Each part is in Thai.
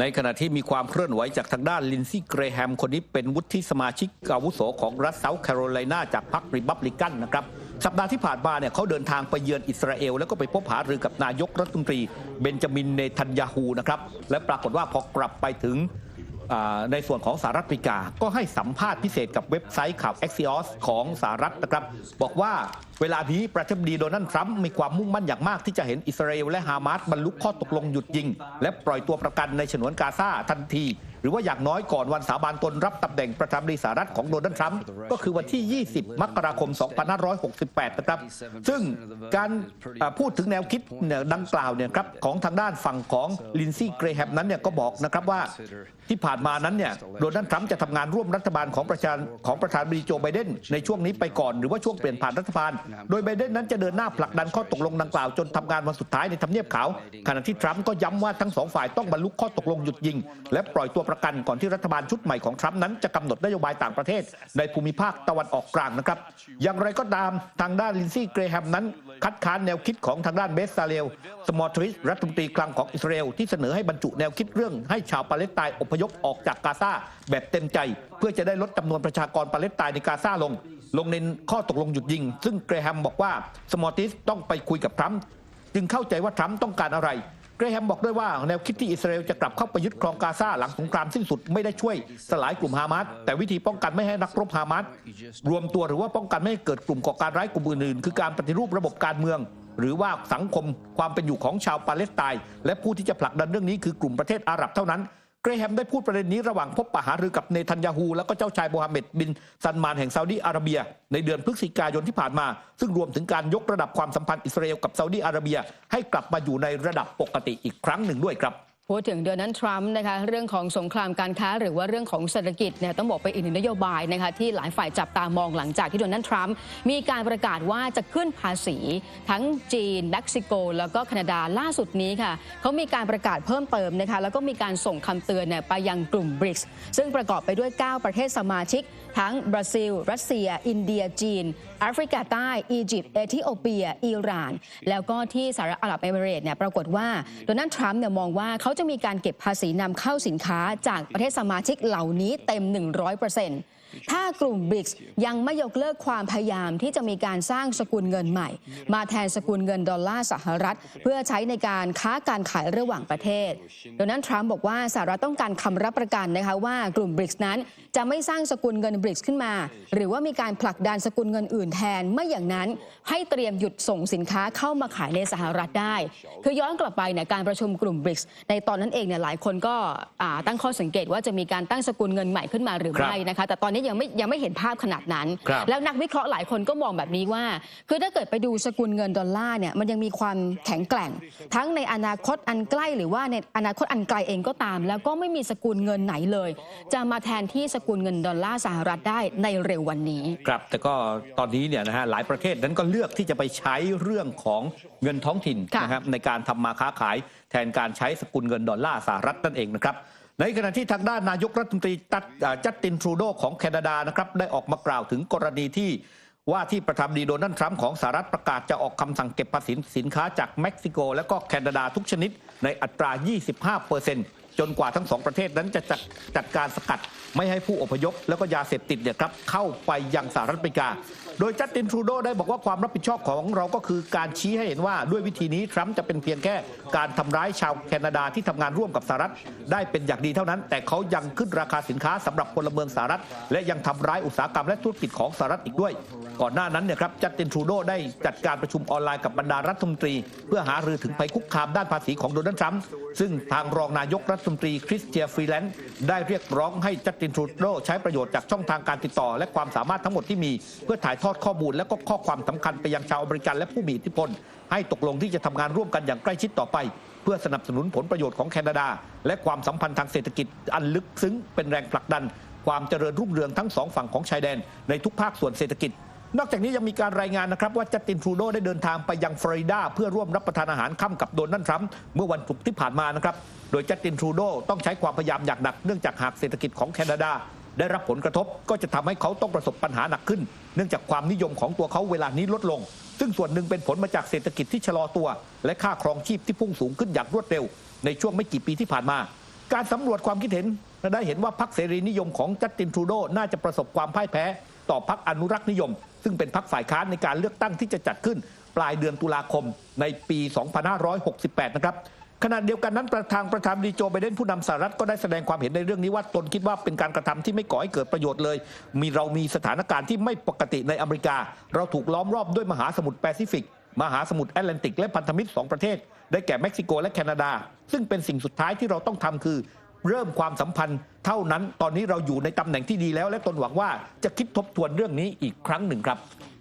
ในขณะที่มีความเคลื่อนไหวจากทางด้านลินซี่เกรแฮม คนนี้เป็นวุฒิสมาชิกอาวุโสของรัฐเซาท์แคโรไลนาจากพรรคริบับลิกันนะครับ สัปดาห์ที่ผ่านมาเนี่ยเขาเดินทางไปเยือนอิสราเอล แล้วก็ไปพบหารือกับนายกรัฐมนตรีเบนจามินเนทันยาฮูนะครับ และปรากฏว่าพอกลับไปถึง ในส่วนของสหรัฐอเมริกา ก็ให้สัมภาษณ์พิเศษกับเว็บไซต์ข่าว Axios ของสหรัฐนะครับ บอกว่าเวลานี้ประธานาธิบดีโดนัลด์ทรัมป์มีความมุ่งมั่นอย่างมากที่จะเห็นอิสราเอลและฮามาสบรรลุข้อตกลงหยุดยิง และปล่อยตัวประกันในฉนวนกาซาทันทีหรือว่าอย่างน้อยก่อนวันสาบานตนรับตำแหน่งประธานาธิบดีสหรัฐของโดนัลด์ทรัมป์ก็คือวันที่ 20 มกราคม 2568 นะครับ ซึ่งการพูดถึงแนวคิดดังกล่าวเนี่ยครับของทางด้านฝั่งของลินซี่เกรแฮมนั้นเนี่ยก็บอกนะครับว่าที่ผ่านมานั้นเนี่ยโดนัลด์ทรัมป์จะทำงานร่วมรัฐบาลของประชาของประธานาธิบดีโจไบเดนในช่วงนี้ไปก่อนหรือว่าช่วงเปลี่ยนผ่านรัฐบาล โดยไบเดนนั้นจะเดินหน้าผลักดันข้อตกลงดังกล่าวจนทำงานวันสุดท้ายในทำเนียบขาวขณะที่ทรัมป์ก็ย้ำว่าทั้งสองฝ่ายต้องบรรลุข้อตกลงหยุดยิง และปล่อยตัวประกันก่อนที่รัฐบาลชุดใหม่ของทรัมป์นั้นจะกำหนดนโยบายต่างประเทศ ในภูมิภาคตะวันออกกลางนะครับ อย่างไรก็ตามทางด้านลินซี่เกรแฮมนั้น คัดค้านแนวคิดของทางด้านเบสซาเลลสมอทริสรัฐมนตรีคลังของอิสราเอลที่เสนอให้บรรจุแนวคิดเรื่องให้ชาวปาเลสไตน์อพยพออกจากกาซาแบบเต็มใจ เพื่อจะได้ลดจำนวนประชากรปาเลสไตน์ในกาซาลง ลงในข้อตกลงหยุดยิง ซึ่งเกรแฮมบอกว่าสมอทริสต้องไปคุยกับทรัมป์จึงเข้าใจว่าทรัมป์ต้องการอะไร เกรแฮมบอกด้วยว่าแนวคิดที่อิสราเอลจะกลับเข้าไปยึดครองกาซาหลังสงครามสิ้นสุดไม่ได้ช่วยสลายกลุ่มฮามาสแต่วิธีป้องกันไม่ให้นักรบฮามาสรวมตัวหรือว่าป้องกันไม่ให้เกิดกลุ่มก่อการร้ายกลุ่มอื่นๆคือการปฏิรูประบบการเมือง หรือว่าสังคมความเป็นอยู่ของชาวปาเลสไตน์และผู้ที่จะผลักดันเรื่องนี้คือกลุ่มประเทศอาหรับเท่านั้น เกรแฮมได้พูดประเด็นนี้ระหว่างพบปะหารือกับเนทันยาฮู และก็เจ้าชายโมฮัมเหม็ดบินซันมานแห่งซาอุดีอาระเบีย ในเดือนพฤศจิกายนที่ผ่านมา ซึ่งรวมถึงการยกระดับความสัมพันธ์อิสราเอลกับซาอุดีอาระเบีย ให้กลับมาอยู่ในระดับปกติอีกครั้งหนึ่งด้วยครับ พูดถึงโดนัลด์ทรัมป์นะคะเรื่องของสงครามการค้า หรือว่าเรื่องของเศรษฐกิจเนี่ยต้องบอกไปอีกหนึ่งนโยบายนะคะที่หลายฝ่ายจับตามองหลังจากที่โดนัลด์ทรัมป์มีการประกาศว่าจะขึ้นภาษี ทั้งจีนเม็กซิโก แล้วก็แคนาดาล่าสุดนี้ค่ะเขามีการประกาศเพิ่มเติมนะคะแล้วก็มีการส่งคำเตือนเนี่ยไปยังกลุ่มบริกส์ซึ่งประกอบไปด้วย 9 ประเทศสมาชิก ทั้งบราซิล รัสเซีย อินเดียจีนแอฟริกาใต้อียิปต์เอธิโอเปีย อิหร่าน แล้วก็ที่สหรัฐอาหรับเอมิเรตส์เนี่ยปรากฏว่าโดนัลด์ทรัมป์เนี่ยมองว่าเขาจะมีการเก็บภาษีนำเข้าสินค้าจากประเทศสมาชิกเหล่านี้เต็ม 100% ถ้ากลุ่มบริกส์ยังไม่ยกเลิกความพยายามที่จะมีการสร้างสกุลเงินใหม่ มาแทนสกุลเงินดอลลาร์สหรัฐ เพื่อใช้ในการค้าการขายระหว่างประเทศโดนัลด์ทรัมป์บอกว่าสหรัฐต้องการคำรับประกันนะคะว่ากลุ่มบริกส์นั้น จะไม่สร้างสกุลเงินบริกส์ขึ้นมา หรือว่ามีการผลักดันสกุลเงินอื่นแทนไม่อย่างนั้น ให้เตรียมหยุดส่งสินค้าเข้ามาขายในสหรัฐได้ คือย้อนกลับไปเนี่ยการประชุมกลุ่มบริกส์ในตอนนั้นเองเนี่ยหลายคนก็ตั้งข้อสังเกตว่าจะมีการตั้งสกุลเงินใหม่ขึ้นมาหรือรไม่นะคะแต่ตอนนี้ยังไม่ยังไม่เห็นภาพขนาดนั้น ครับ แล้วนักวิเคราะห์หลายคนก็มองแบบนี้ว่า คือถ้าเกิดไปดูสกุลเงินดอลลาร์เนี่ยมันยังมีความแข็งแกร่ง ทั้งในอนาคตอันใกล้หรือว่าในอนาคตอันไกลเองก็ตาม แล้วก็ไม่มีสกุลเงินไหนเลย จะมาแทนที่สกุลเงินดอลลาร์สหรัฐได้ในเร็ววันนี้ ครับแต่ก็ตอนนี้เนี่ยนะฮะหลายประเทศนั้นก็เลือกที่จะไปใช้เรื่องของเงินท้องถิ่นค่ะ นะครับในการทำมาค้าขายแทนการใช้สกุลเงินดอลลาร์สหรัฐนั่นเองนะครับ ในขณะที่ทางด้านนายกรัฐมนตรีตัดจัสตินทรูโดของแคนาดานะครับได้ออกมากล่าวถึงกรณีที่ว่าที่ประธานดีโดนัลด์ทรัมป์ของสหรัฐประกาศจะออกคำสั่งเก็บภาษีสินค้าจากเม็กซิโก และก็แคนาดาทุกชนิดในอัตรา 25% จนกว่าทั้งสองประเทศนั้นจะจัดจัดการสกัดไม่ให้ผู้อพยพ แล้วก็ยาเสพติดเนี่ยครับเข้าไปยังสหรัฐอเมริกา โดยจัสตินทรูโดได้บอกว่าความรับผิดชอบของเราก็คือการชี้ให้เห็นว่าด้วยวิธีนี้ทรัมป์จะเป็นเพียงแค่การทำร้ายชาวแคนาดาที่ทำงานร่วมกับสหรัฐได้เป็นอย่างดีเท่านั้น แต่เขายังขึ้นราคาสินค้าสำหรับพลเมืองสหรัฐ และยังทำร้ายอุตสาหกรรมและธุรกิจของสหรัฐอีกด้วย ก่อนหน้านั้นเนี่ยครับจัสตินทรูโดได้จัดการประชุมออนไลน์กับบรรดารัฐมนตรี เพื่อหารือถึงภัยคุกคามด้านภาษีของโดนัลด์ทรัมป์ซึ่งทางรองนายกรัฐฐมนตรีคริสเตียฟรีแลนซ์ได้เรียกร้องให้จัสตินทรูโดใช้ประโยชน์จากช่องทางการติดต่อ และความสามารถทั้งหมดที่มี เพื่อถ่ายทอดข้อมูลและก็ข้อความสำคัญไปยังชาวอเมริกันและผู้มีอิทธิพล ให้ตกลงที่จะทำงานร่วมกันอย่างใกล้ชิดต่อไป เพื่อสนับสนุนผลประโยชน์ของแคนาดา และความสัมพันธ์ทางเศรษฐกิจอันลึกซึ้งเป็นแรงผลักดัน ความเจริญรุ่งเรืองทั้งสองฝั่งของชายแดนในทุกภาคส่วนเศรษฐกิจ นอกจากนี้ยังมีการรายงานนะครับว่าจัสตินทรูโดได้เดินทางไปยังฟลอริดาเพื่อร่วมรับประทานอาหารค่ำกับโดนัลด์ทรัมป์เมื่อวันศุกร์ที่ผ่านมานะครับ โดยจัสตินทรูโดต้องใช้ความพยายามอย่างหนักเนื่องจากหากเศรษฐกิจของแคนาดา ได้รับผลกระทบก็จะทำให้เขาต้องประสบปัญหาหนักขึ้น เนื่องจากความนิยมของตัวเขาเวลานี้ลดลง ซึ่งส่วนหนึ่งเป็นผลมาจากเศรษฐกิจที่ชะลอตัว และค่าครองชีพที่พุ่งสูงขึ้นอย่างรวดเร็ว ในช่วงไม่กี่ปีที่ผ่านมา การสำรวจความคิดเห็นได้เห็นว่าพรรคเสรีนิยมของจัสตินทรูโดน่าจะประสบความพ่ายแพ้ ต่อพรรคอนุรักษ์นิยม ซึ่งเป็นพรรคฝ่ายค้านในการเลือกตั้งที่จะจัดขึ้น ปลายเดือนตุลาคมในปี 2568 นะครับขณะเดียวกันนั้นประธานประธานดีโจไบเดนผู้นำสหรัฐก็ได้แสดงความเห็นในเรื่องนี้ว่าตนคิดว่าเป็นการกระทำที่ไม่ก่อให้เกิดประโยชน์เลย มีเรามีสถานการณ์ที่ไม่ปกติในอเมริกา เราถูกล้อมรอบด้วยมหาสมุทรแปซิฟิก มหาสมุทรแอตแลนติกและพันธมิตรสองประเทศ ได้แก่เม็กซิโกและแคนาดา ซึ่งเป็นสิ่งสุดท้ายที่เราต้องทำคือ เริ่มความสัมพันธ์เท่านั้น ตอนนี้เราอยู่ในตำแหน่งที่ดีแล้ว และตนหวังว่าจะคิดทบทวนเรื่องนี้อีกครั้งหนึ่งครับ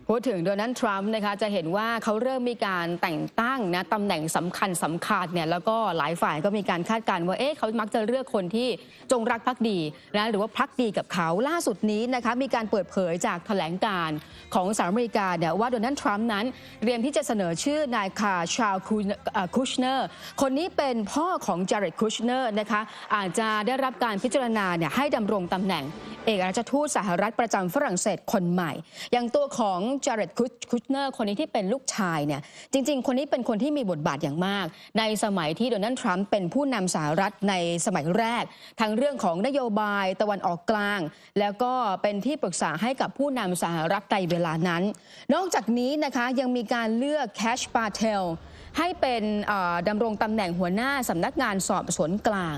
พูดถึงโดนัลด์ทรัมป์นะคะจะเห็นว่าเขาเริ่มมีการแต่งตั้งนะตำแหน่งสำคัญสำคัญเนี่ยแล้วก็หลายฝ่ายก็มีการคาดการณ์ว่าเอ๊ะเขามักจะเลือกคนที่จงรักภักดีนะหรือว่าพักดีกับเขาล่าสุดนี้นะคะมีการเปิดเผยจากแถลงการของสหรัฐอเมริกาเนี่ยว่าโดนัลด์ทรัมป์นั้นเรียมที่จะเสนอชื่อนายคาชาลคุชเนอร์คนนี้เป็นพ่อของจาร์เรตคุชเนอร์นะคะอาจจะได้รับการพิจารณาเนี่ยให้ดำรงตำแหน่ง เอกอัครราชทูตสหรัฐประจำฝรั่งเศสคนใหม่ อย่างตัวของจาร์เรตคุชเนอร์คนนี้ที่เป็นลูกชายเนี่ยจริง ๆ คนนี้เป็นคนที่มีบทบาทอย่างมาก ในสมัยที่โดนัลด์ทรัมป์เป็นผู้นำสหรัฐในสมัยแรก ทั้งเรื่องของนโยบายตะวันออกกลาง แล้วก็เป็นที่ปรึกษาให้กับผู้นำสหรัฐในเวลานั้น นอกจากนี้นะคะยังมีการเลือกแคชปาเทลให้เป็นดำรงตำแหน่งหัวหน้าสำนักงานสอบสวนกลาง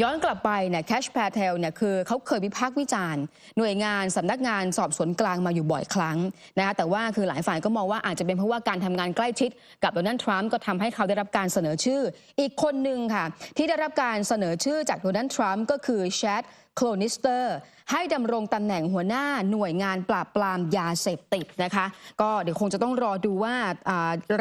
ย้อนกลับไปเนี่ยแคชแพเทลเนี่ยคือเขาเคยวิพากษ์วิจารณ์ หน่วยงานสำนักงานสอบสวนกลางมาอยู่บ่อยครั้งนะคะแต่ว่าคือหลายฝ่ายก็มองว่าอาจจะเป็นเพราะว่าการทำงานใกล้ชิด กับโดนัลด์ทรัมป์ก็ทำให้เขาได้รับการเสนอชื่อ อีกคนหนึ่งค่ะ ที่ได้รับการเสนอชื่อจากโดนัลด์ทรัมป์ก็คือแชดโคลนิสเตอร์ ให้ดำรงตำแหน่งหัวหน้าหน่วยงานปราบปรามยาเสพติดนะคะ ก็เดี๋ยวคงจะต้องรอดูว่า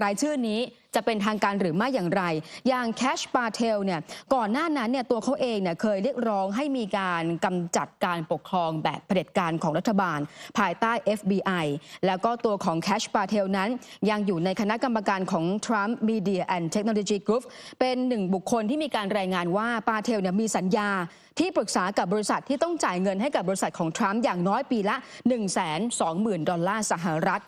รายชื่อนี้ จะเป็นทางการหรือไม่อย่างไร อย่างแคชปาเทลเนี่ยก่อนหน้านั้นเนี่ยตัวเขาเองเนี่ยเคยเรียกร้องให้มีการกำจัดการปกครองแบบเผด็จการของรัฐบาล ภายใต้ FBI แล้วก็ตัวของแคชปาเทลนั้น ยังอยู่ในคณะกรรมการของ Trump Media and Technology Group เป็นหนึ่งบุคคลที่มีการรายงานว่าปาเทลเนี่ยมีสัญญาที่ปรึกษากับบริษัทที่ต้องจ่ายเงินให้กับบริษัทของทรัมป์อย่างน้อยปีละ 1 2 0 0 0 0 ดอลลาร์สหรัฐ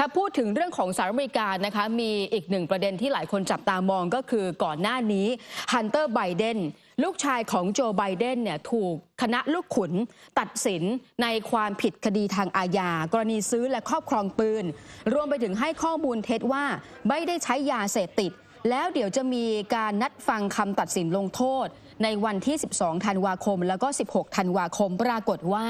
ถ้าพูดถึงเรื่องของสหรัฐอเมริกานะคะมีอีกหนึ่งประเด็นที่หลายคนจับตามองก็คือก่อนหน้านี้ฮันเตอร์ไบเดนลูกชายของโจไบเดนเนี่ยถูกคณะลูกขุนตัดสินในความผิดคดีทางอาญา กรณีซื้อและครอบครองปืน รวมไปถึงให้ข้อมูลเท็จว่าไม่ได้ใช้ยาเสพติด แล้วเดี๋ยวจะมีการนัดฟังคำตัดสินลงโทษ ในวันที่ 12 ธันวาคม แล้วก็ 16 ธันวาคม ปรากฏว่า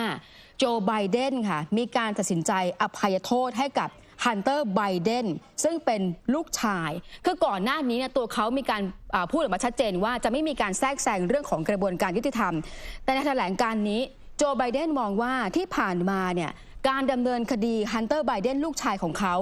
โจไบเดนค่ะ มีการตัดสินใจอภัยโทษให้กับ ฮันเตอร์ไบเดนซึ่งเป็นลูกชาย คือก่อนหน้านี้เนี่ยตัวเขามีการพูดออกมาชัดเจนว่าจะไม่มีการแทรกแซงเรื่องของกระบวนการยุติธรรม แต่ในแถลงการนี้โจไบเดนมองว่าที่ผ่านมาเนี่ย การดำเนินคดีฮันเตอร์ไบเดนลูกชายของเขา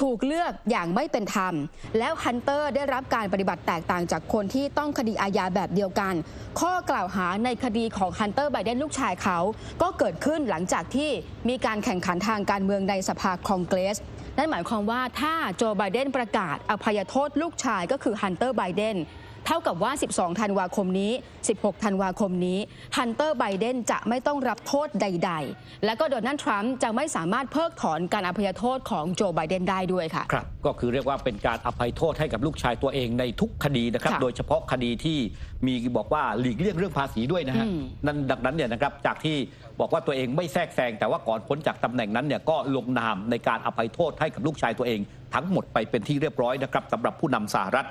ถูกเลือกอย่างไม่เป็นธรรม แล้วฮันเตอร์ได้รับการปฏิบัติแตกต่างจากคนที่ต้องคดีอาญาแบบเดียวกัน ข้อกล่าวหาในคดีของฮันเตอร์ไบเดนลูกชายเขา ก็เกิดขึ้นหลังจากที่มีการแข่งขันทางการเมืองในสภาคองเกรสนั่นหมายความว่าถ้าโจไบเดนประกาศอภัยโทษลูกชายก็คือฮันเตอร์ไบเดน เท่ากับว่า 12 ธันวาคมนี้ 16 ธันวาคมนี้ฮันเตอร์ไบเดนจะไม่ต้องรับโทษใด ๆ และก็โดนัลด์ทรัมป์จะไม่สามารถเพิกถอนการอภัยโทษของโจไบเดนได้ด้วยค่ะ ครับ ก็คือเรียกว่าเป็นการอภัยโทษให้กับลูกชายตัวเองในทุกคดีนะครับ ค่ะโดยเฉพาะคดีที่มีบอกว่าหลีกเลี่ยงเรื่องภาษีด้วยนะฮะ อืม นั่นดังนั้นเนี่ยนะครับจากที่บอกว่าตัวเองไม่แทรกแซงแต่ว่าก่อนพ้นจากตำแหน่งนั้นเนี่ยก็ลงนามในการอภัยโทษให้กับลูกชายตัวเอง ทั้งหมดไปเป็นที่เรียบร้อยนะครับสำหรับผู้นำสหรัฐ